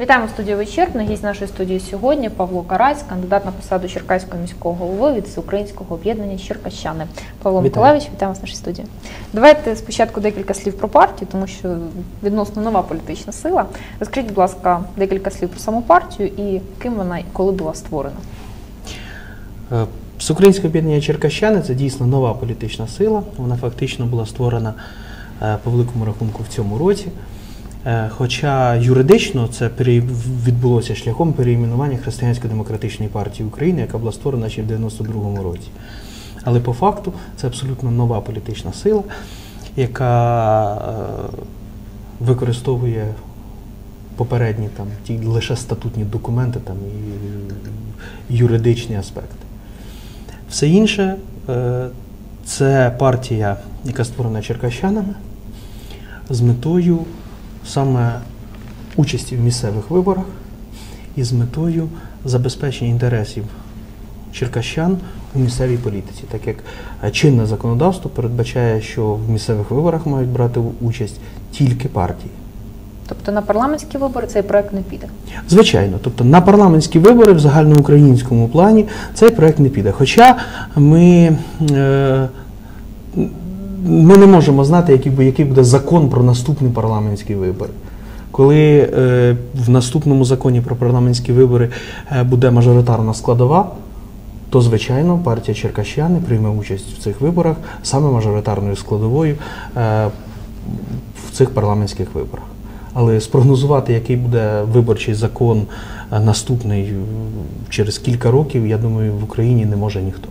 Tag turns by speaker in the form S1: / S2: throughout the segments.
S1: Вітаємо в студії вичерпно. Гість нашої студії сьогодні Павло Карась, кандидат на посаду Черкаського міського голови від Всеукраїнського об'єднання Черкащани. Павло
S2: Вітаю.
S1: Миколаївич, вітаємо в нашій студії. Давайте спочатку декілька слів про партію, тому що відносно нова політична сила. Розкажіть, будь ласка, декілька слів про саму партію і ким вона і коли була створена.
S2: Е, Всеукраїнське об'єднання Черкащани це дійсно нова політична сила. Вона фактично була створена е, по великому рахунку в цьому році. Е, Хоча юридично це відбулося шляхом переіменування Християнсько-демократичної партії України, яка була створена ще в 92-му році. Але по факту це абсолютно нова політична сила, яка е, використовує попередні там ті лише статутні документи там і юридичні аспекти. Все інше е, це партія, яка створена черкащанами з метою саме участі в місцевих виборах і з метою забезпечення інтересів черкащан у місцевій політиці, так як е, чинне законодавство передбачає, що в місцевих виборах мають брати участь тільки партії.
S1: Тобто на парламентські вибори цей проект не піде.
S2: Звичайно, тобто на парламентські вибори в загальноукраїнському плані цей проект не піде. Хоча ми, е, ми не можемо знати, який, буде- який буде закон про наступні парламентські вибори. Коли е, в наступному законі про парламентські вибори е, буде мажоритарна складова, то звичайно партія Черкащани прийме участь в цих виборах саме мажоритарною складовою е, в цих парламентських виборах. Але спрогнозувати, який буде виборчий закон е, наступний е, через кілька років, я думаю, в Україні не може ніхто.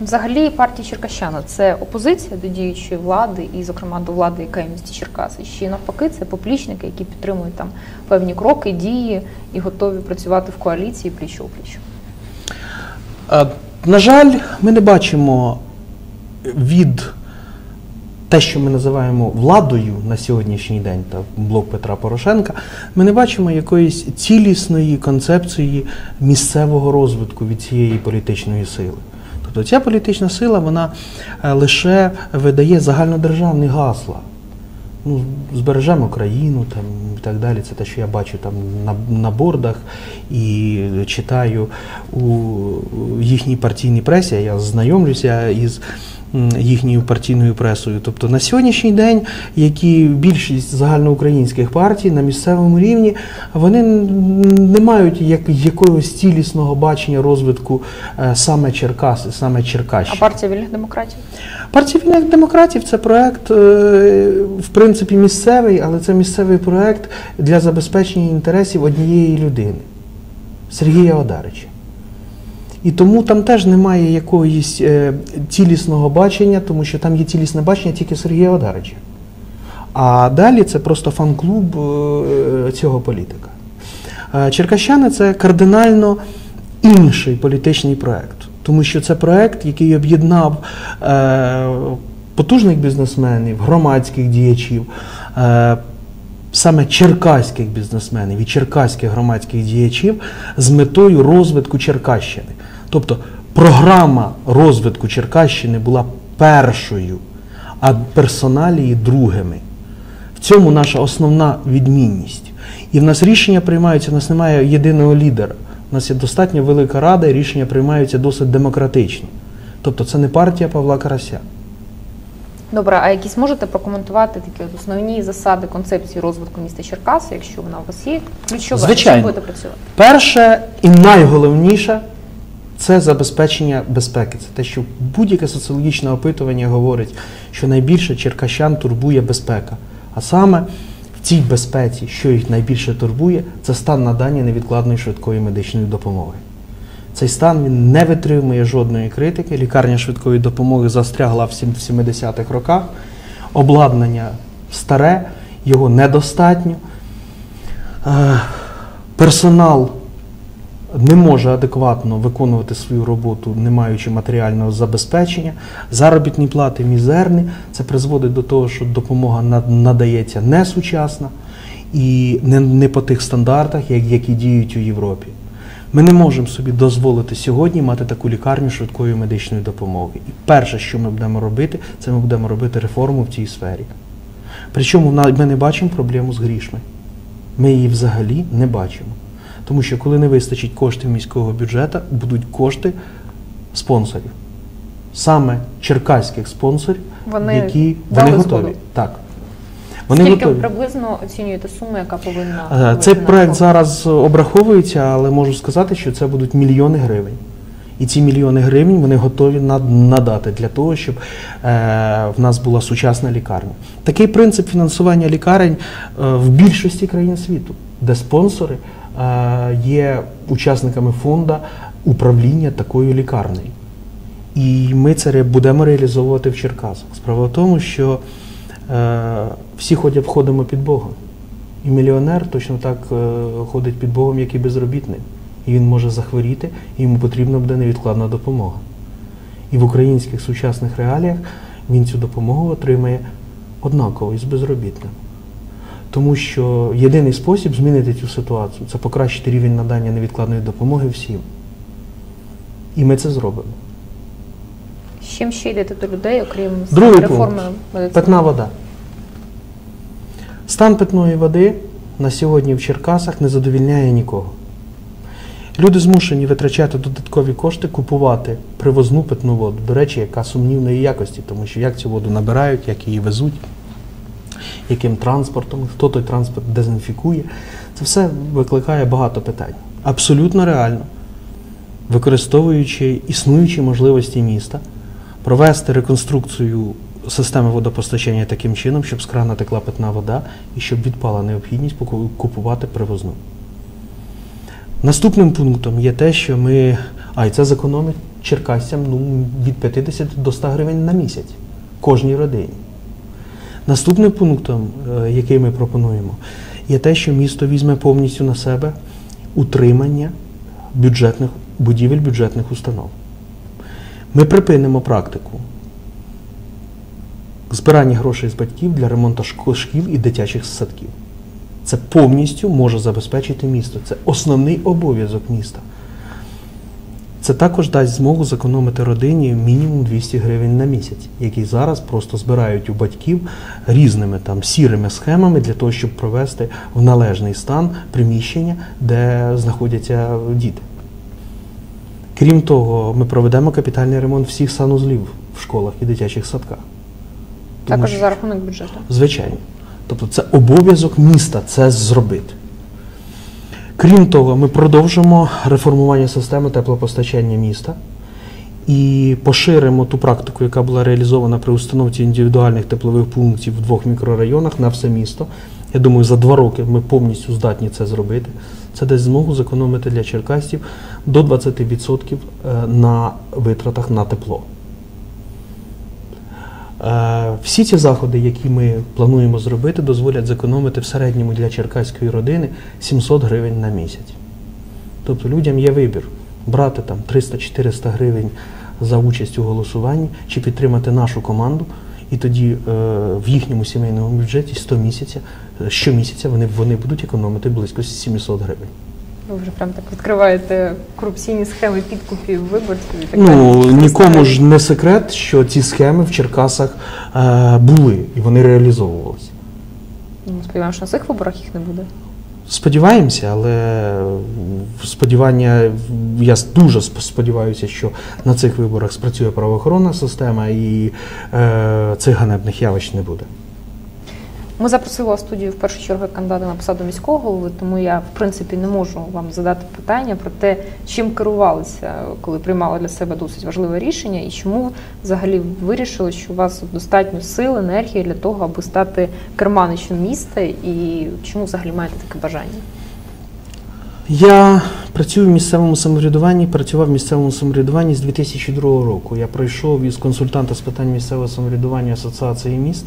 S1: Взагалі партія Черкащана це опозиція до діючої влади, і, зокрема, до влади, яка є в місті Черкаси. Чи навпаки, це поплічники, які підтримують там певні кроки, дії і готові працювати в коаліції пліч опліч.
S2: На жаль, ми не бачимо від те, що ми називаємо владою на сьогоднішній день, та блок Петра Порошенка, ми не бачимо якоїсь цілісної концепції місцевого розвитку від цієї політичної сили. Тобто ця політична сила вона е, лише видає загальнодержавні гасла. Ну, збережемо країну там, і так далі. Це те, що я бачу там на, на бордах і читаю у їхній партійній пресі. Я знайомлюся із їхньою партійною пресою. Тобто на сьогоднішній день, які більшість загальноукраїнських партій на місцевому рівні, вони не мають як, якогось цілісного бачення розвитку е, саме Черкаси, саме
S1: А партія вільних демократів?
S2: Партія вільних демократів це проект, е, в принципі, місцевий, але це місцевий проект для забезпечення інтересів однієї людини Сергія Одарича. І тому там теж немає якогось е, цілісного бачення, тому що там є цілісне бачення тільки Сергія Одарича. А далі це просто фан-клуб е, цього політика. Е, Черкащани це кардинально інший політичний проект, тому що це проект, який об'єднав потужних бізнесменів, громадських діячів, саме черкаських бізнесменів і черкаських громадських діячів з метою розвитку Черкащини. Тобто програма розвитку Черкащини була першою, а персоналії другими. В цьому наша основна відмінність. І в нас рішення приймаються, в нас немає єдиного лідера. У нас є достатньо велика рада, і рішення приймаються досить демократично. Тобто це не партія Павла Карася.
S1: Добре, а якісь можете прокоментувати такі от основні засади концепції розвитку міста Черкаси, якщо вона у вас є? Ключова,
S2: Звичайно.
S1: Чим будете працювати?
S2: Перше і найголовніше це забезпечення безпеки. Це те, що будь-яке соціологічне опитування говорить, що найбільше черкащан турбує безпека. А саме в цій безпеці, що їх найбільше турбує, це стан надання невідкладної швидкої медичної допомоги. Цей стан він не витримує жодної критики. Лікарня швидкої допомоги застрягла в 70-х роках. Обладнання старе, його недостатньо. Е, Персонал не може адекватно виконувати свою роботу, не маючи матеріального забезпечення. Заробітні плати мізерні. Це призводить до того, що допомога над- надається несучасна і не, не по тих стандартах, як, які діють у Європі. Ми не можемо собі дозволити сьогодні мати таку лікарню швидкої медичної допомоги. І перше, що ми будемо робити, це ми будемо робити реформу в цій сфері. Причому ми не бачимо проблему з грішми. Ми її взагалі не бачимо. Тому що коли не вистачить коштів міського бюджету, будуть кошти спонсорів. Саме черкаських спонсорів,
S1: Вони
S2: які вони
S1: згоду?
S2: готові. Так. Вони
S1: Скільки
S2: готові.
S1: приблизно оцінюєте суму, яка повинна
S2: Е, Цей проект зараз обраховується, але можу сказати, що це будуть мільйони гривень. І ці мільйони гривень вони готові надати для того, щоб е, в нас була сучасна лікарня. Такий принцип фінансування лікарень е, в більшості країн світу, де спонсори є учасниками фонду управління такою лікарнею. І ми це будемо реалізовувати в Черкасах. Справа в тому, що е, всі ходять, ходимо під Богом. І мільйонер точно так е, ходить під Богом, як і безробітний. І він може захворіти, і йому потрібна буде невідкладна допомога. І в українських сучасних реаліях він цю допомогу отримає однаково із безробітним. Тому що єдиний спосіб змінити цю ситуацію це покращити рівень надання невідкладної допомоги всім. І ми це зробимо.
S1: З чим ще йдете до людей, окрім
S2: Другий
S1: реформи
S2: пункт.
S1: медицини?
S2: Питна вода. Стан питної води на сьогодні в Черкасах не задовільняє нікого. Люди змушені витрачати додаткові кошти, купувати привозну питну воду. До речі, яка сумнівної якості, тому що як цю воду набирають, як її везуть, яким транспортом, хто той транспорт дезінфікує. Це все викликає багато питань. Абсолютно реально, використовуючи існуючі можливості міста, провести реконструкцію системи водопостачання таким чином, щоб з крана текла питна вода і щоб відпала необхідність купувати привозну. Наступним пунктом є те, що ми, а і це зекономить черкасцям ну, від 50 до 100 гривень на місяць кожній родині. Наступним пунктом, е, який ми пропонуємо, є те, що місто візьме повністю на себе утримання бюджетних будівель бюджетних установ. Ми припинимо практику збирання грошей з батьків для ремонту шкіл і дитячих садків. Це повністю може забезпечити місто. Це основний обов'язок міста. Це також дасть змогу зекономити родині мінімум 200 гривень на місяць, які зараз просто збирають у батьків різними там сірими схемами для того, щоб провести в належний стан приміщення, де знаходяться діти. Крім того, ми проведемо капітальний ремонт всіх санузлів в школах і дитячих садках.
S1: Також
S2: що-
S1: за рахунок бюджету.
S2: Звичайно. Тобто це обов'язок міста це зробити. Крім того, ми продовжимо реформування системи теплопостачання міста і поширимо ту практику, яка була реалізована при установці індивідуальних теплових пунктів в двох мікрорайонах на все місто. Я думаю, за два роки ми повністю здатні це зробити. Це дасть змогу зекономити для черкасців до 20% е, на витратах на тепло. Всі ці заходи, які ми плануємо зробити, дозволять зекономити в середньому для черкаської родини 700 гривень на місяць. Тобто людям є вибір брати там 300-400 гривень за участь у голосуванні чи підтримати нашу команду, і тоді е, в їхньому сімейному бюджеті 100 місяця, е, щомісяця вони, вони будуть економити близько 700 гривень.
S1: Ви вже прям так відкриваєте корупційні схеми підкупів виборців і так далі.
S2: Ну нікому ж не секрет, що ці схеми в Черкасах е, були і вони реалізовувалися.
S1: Ну, Сподіваємося, що на цих виборах їх не буде.
S2: Сподіваємося, але сподівання, я дуже сп- сподіваюся, що на цих виборах спрацює правоохоронна система і е, цих ганебних явищ не буде.
S1: Ми запросили в студію в першу чергу кандидата на посаду міського голови, тому я в принципі не можу вам задати питання про те, чим керувалися, коли приймали для себе досить важливе рішення, і чому взагалі вирішили, що у вас достатньо сил, енергії для того, аби стати керманичем міста, і чому взагалі маєте таке бажання?
S2: Я працюю в місцевому самоврядуванні, працював в місцевому самоврядуванні з 2002 року. Я пройшов із консультанта з питань місцевого самоврядування Асоціації міст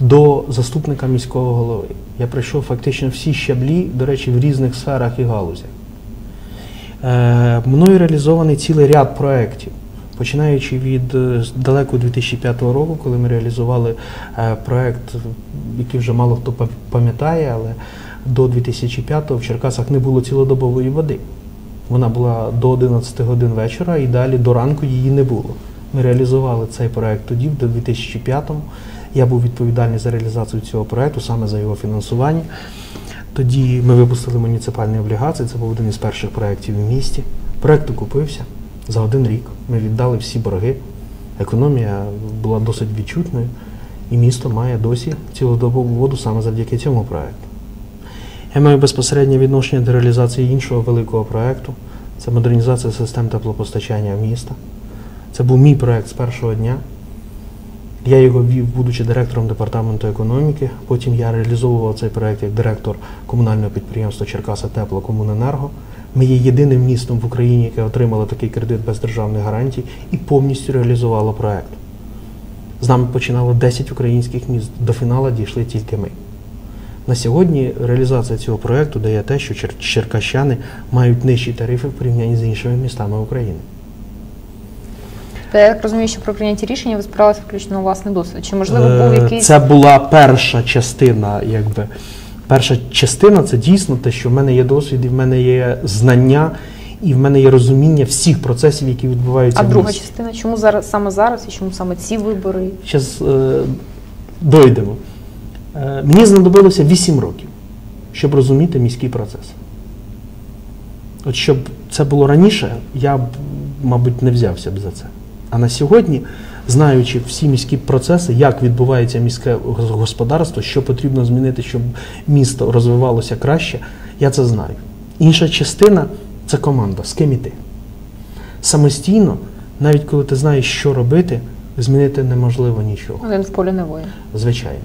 S2: до заступника міського голови. Я пройшов фактично всі щаблі, до речі, в різних сферах і галузях. Е, мною реалізований цілий ряд проєктів, починаючи від е, далеко 2005 року, коли ми реалізували е, проєкт, який вже мало хто пам'ятає, але до 2005 в Черкасах не було цілодобової води. Вона була до 11 годин вечора і далі до ранку її не було. Ми реалізували цей проєкт тоді, в 2005-му. Я був відповідальний за реалізацію цього проєкту, саме за його фінансування. Тоді ми випустили муніципальні облігації, це був один із перших проєктів в місті. Проєкт окупився за один рік. Ми віддали всі борги. Економія була досить відчутною, і місто має досі цілодобову воду саме завдяки цьому проєкту. Я маю безпосереднє відношення до реалізації іншого великого проєкту. Це модернізація систем теплопостачання міста. Це був мій проєкт з першого дня. Я його вів, будучи директором департаменту економіки. Потім я реалізовував цей проєкт як директор комунального підприємства Черкаса Тепло Комуненерго. Ми є єдиним містом в Україні, яке отримало такий кредит без державних гарантій і повністю реалізувало проєкт. З нами починало 10 українських міст. До фіналу дійшли тільки ми. На сьогодні реалізація цього проєкту дає те, що черкащани мають нижчі тарифи в порівнянні з іншими містами України.
S1: Та я так розумію, що про прийняті рішення ви спиралися виключно на власний досвід. Чи можливо був
S2: Е,
S1: якийсь
S2: Це була перша частина, якби. Перша частина це дійсно те, що в мене є досвід, і в мене є знання, і в мене є розуміння всіх процесів, які відбуваються
S1: а
S2: в
S1: друга
S2: місті.
S1: частина? Чому зараз саме зараз і чому саме ці вибори?
S2: Зараз е, дойдемо. Е, мені знадобилося 8 років, щоб розуміти міський процес. От щоб це було раніше, я б, мабуть, не взявся б за це. А на сьогодні, знаючи всі міські процеси, як відбувається міське господарство, що потрібно змінити, щоб місто розвивалося краще, я це знаю. Інша частина це команда, з ким іти. Самостійно, навіть коли ти знаєш, що робити, змінити неможливо нічого.
S1: Один в полі не воїн.
S2: Звичайно.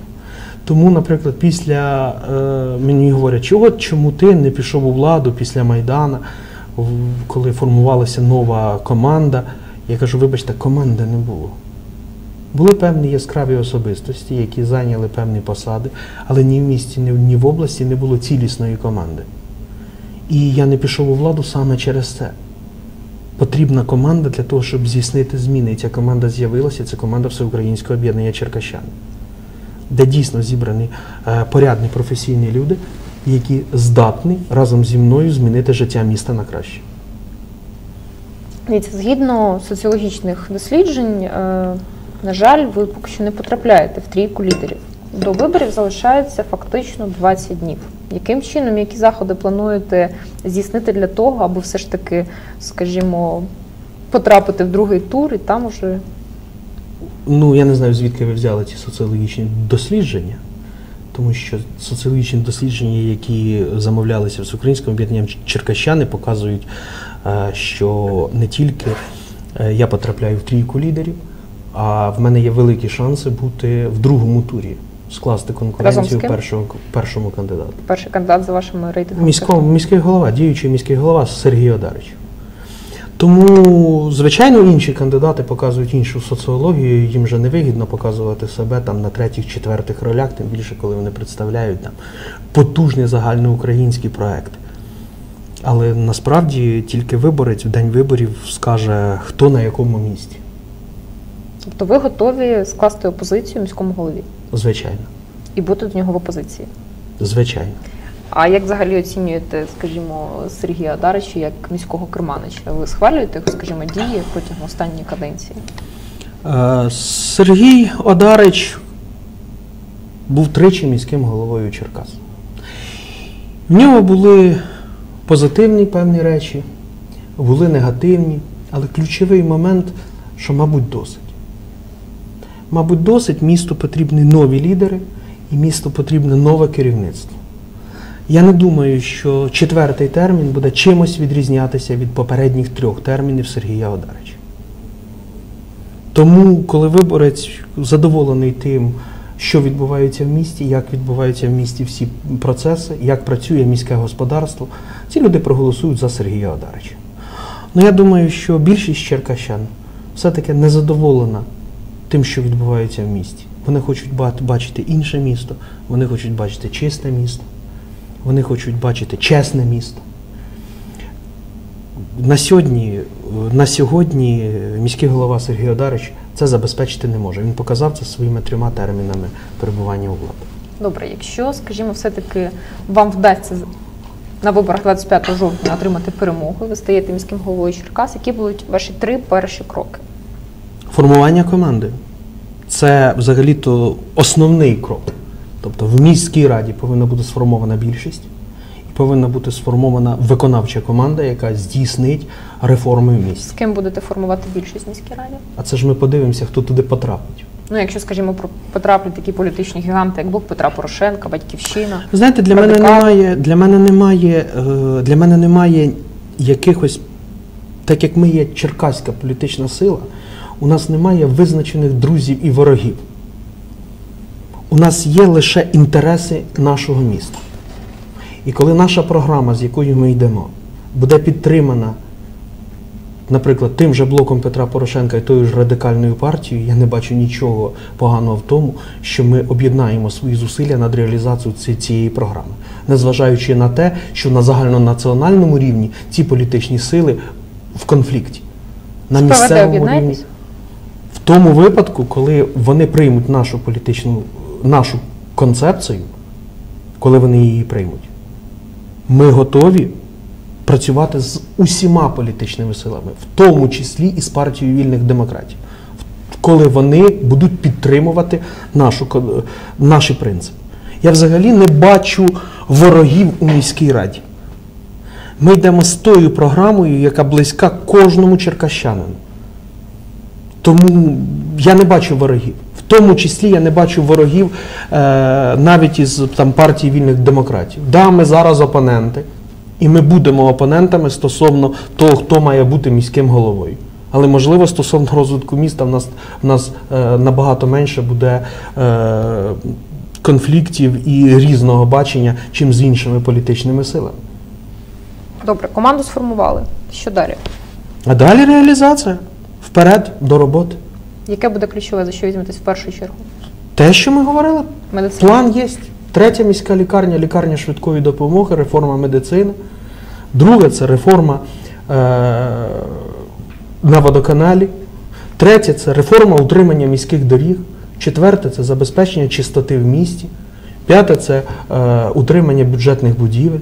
S2: Тому, наприклад, після е, мені говорять, чого чому ти не пішов у владу після Майдана, коли формувалася нова команда. Я кажу, вибачте, команди не було. Були певні яскраві особистості, які зайняли певні посади, але ні в місті, ні в- області не було цілісної команди. І я не пішов у владу саме через це. Потрібна команда для того, щоб здійснити зміни. І ця команда з'явилася, це команда Всеукраїнського об'єднання Черкащан, де дійсно зібрані е, порядні професійні люди, які здатні разом зі мною змінити життя міста на краще.
S1: Згідно соціологічних досліджень, е, на жаль, ви поки що не потрапляєте в трійку лідерів. До виборів залишається фактично 20 днів. Яким чином, які заходи плануєте здійснити для того, аби все ж таки, скажімо, потрапити в другий тур і там уже
S2: Ну, я не знаю, звідки ви взяли ці соціологічні дослідження, тому що соціологічні дослідження, які замовлялися з українським об'єднанням Черкащани, показують, що не тільки е, я потрапляю в трійку лідерів, а в мене є великі шанси бути в другому турі, скласти конкуренцію першому, першому кандидату.
S1: перший кандидат за вашими рейтингами.
S2: Міського, міський голова, діючий міський голова Сергій Одарич. Тому, звичайно, інші кандидати показують іншу соціологію, їм вже не вигідно показувати себе там на третіх, четвертих ролях, тим більше, коли вони представляють там потужний загальноукраїнський проект. Але насправді тільки виборець в день виборів скаже, хто на якому місці.
S1: Тобто ви готові скласти опозицію міському голові
S2: Звичайно.
S1: і бути до нього в опозиції.
S2: Звичайно.
S1: А як взагалі оцінюєте, скажімо, Сергія Одарича як міського керманича? Ви схвалюєте його, скажімо, дії протягом останньої каденції?
S2: Е, Сергій Одарич був тричі міським головою Черкас. В нього були позитивні певні речі, були негативні, але ключовий момент, що, мабуть, досить. Мабуть, досить місту потрібні нові лідери і місту потрібне нове керівництво. Я не думаю, що четвертий термін буде чимось відрізнятися від попередніх трьох термінів Сергія Одарича. Тому, коли виборець задоволений тим, що відбувається в місті, як відбуваються в місті всі процеси, як працює міське господарство, ці люди проголосують за Сергія Одарича. Ну я думаю, що більшість черкащан все-таки не задоволена тим, що відбувається в місті. Вони хочуть бачити інше місто, вони хочуть бачити чисте місто, вони хочуть бачити чесне місто. На сьогодні, на сьогодні міський голова Сергій Одарич це забезпечити не може. Він показав це своїми трьома термінами перебування у владі.
S1: Добре, якщо, скажімо, все-таки вам вдасться на виборах 25 жовтня отримати перемогу, ви стаєте міським головою Черкас, які будуть ваші три перші кроки?
S2: Формування команди це взагалі-то основний крок. Тобто в міській раді повинна бути сформована більшість. Повинна бути сформована виконавча команда, яка здійснить реформи в місті.
S1: З ким будете формувати більшість в міській раді?
S2: А це ж ми подивимося, хто туди потрапить.
S1: Ну, якщо, скажімо, про- потраплять такі політичні гіганти, як блок Петра Порошенка, Батьківщина.
S2: Знаєте, для мене немає, для мене немає, е, для мене немає якихось, так як ми є черкаська політична сила, у нас немає визначених друзів і ворогів. У нас є лише інтереси нашого міста. І коли наша програма, з якою ми йдемо, буде підтримана, наприклад, тим же блоком Петра Порошенка і тою ж радикальною партією, я не бачу нічого поганого в тому, що ми об'єднаємо свої зусилля над реалізацією цієї програми, незважаючи на те, що на загальнонаціональному рівні ці політичні сили в конфлікті. На місцевому рівні. В тому випадку, коли вони приймуть нашу політичну нашу концепцію, коли вони її приймуть, ми готові працювати з усіма політичними силами, в тому числі і з партією вільних демократів, коли вони будуть підтримувати нашу, наші принципи. Я взагалі не бачу ворогів у міській раді. Ми йдемо з тою програмою, яка близька кожному черкащанину. Тому я не бачу ворогів. В тому числі я не бачу ворогів е, навіть із там, партії вільних демократів. Да, ми зараз опоненти, і ми будемо опонентами стосовно того, хто має бути міським головою. Але можливо, стосовно розвитку міста, в нас, в нас е, набагато менше буде е, конфліктів і різного бачення, чим з іншими політичними силами.
S1: Добре, команду сформували. Що далі?
S2: А далі реалізація. Вперед до роботи.
S1: Яке буде ключове, за що візьметесь в першу чергу?
S2: Те, що ми говорили,
S1: Медицина.
S2: План є. Третя міська лікарня, лікарня швидкої допомоги, реформа медицини. Друге це реформа е, на водоканалі. Третє це реформа утримання міських доріг. Четверте це забезпечення чистоти в місті. П'яте це е, утримання бюджетних будівель.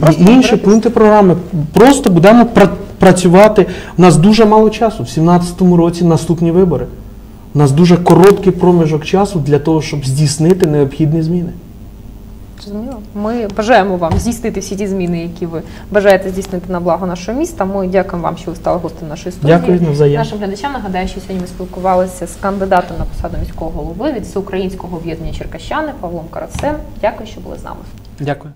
S1: Просто
S2: і інші пункти програми. Просто будемо пра- працювати. У нас дуже мало часу. В 2017 році наступні вибори. У нас дуже короткий проміжок часу для того, щоб здійснити необхідні зміни.
S1: Зрозуміло. Ми бажаємо вам здійснити всі ті зміни, які ви бажаєте здійснити на благо нашого міста. Ми дякуємо вам, що ви стали гостем нашої студії.
S2: Дякую навзаєм.
S1: Нашим глядачам нагадаю, що сьогодні ми спілкувалися з кандидатом на посаду міського голови від всеукраїнського об'єднання Черкащани Павлом Карацем. Дякую, що були з нами.
S2: Дякую.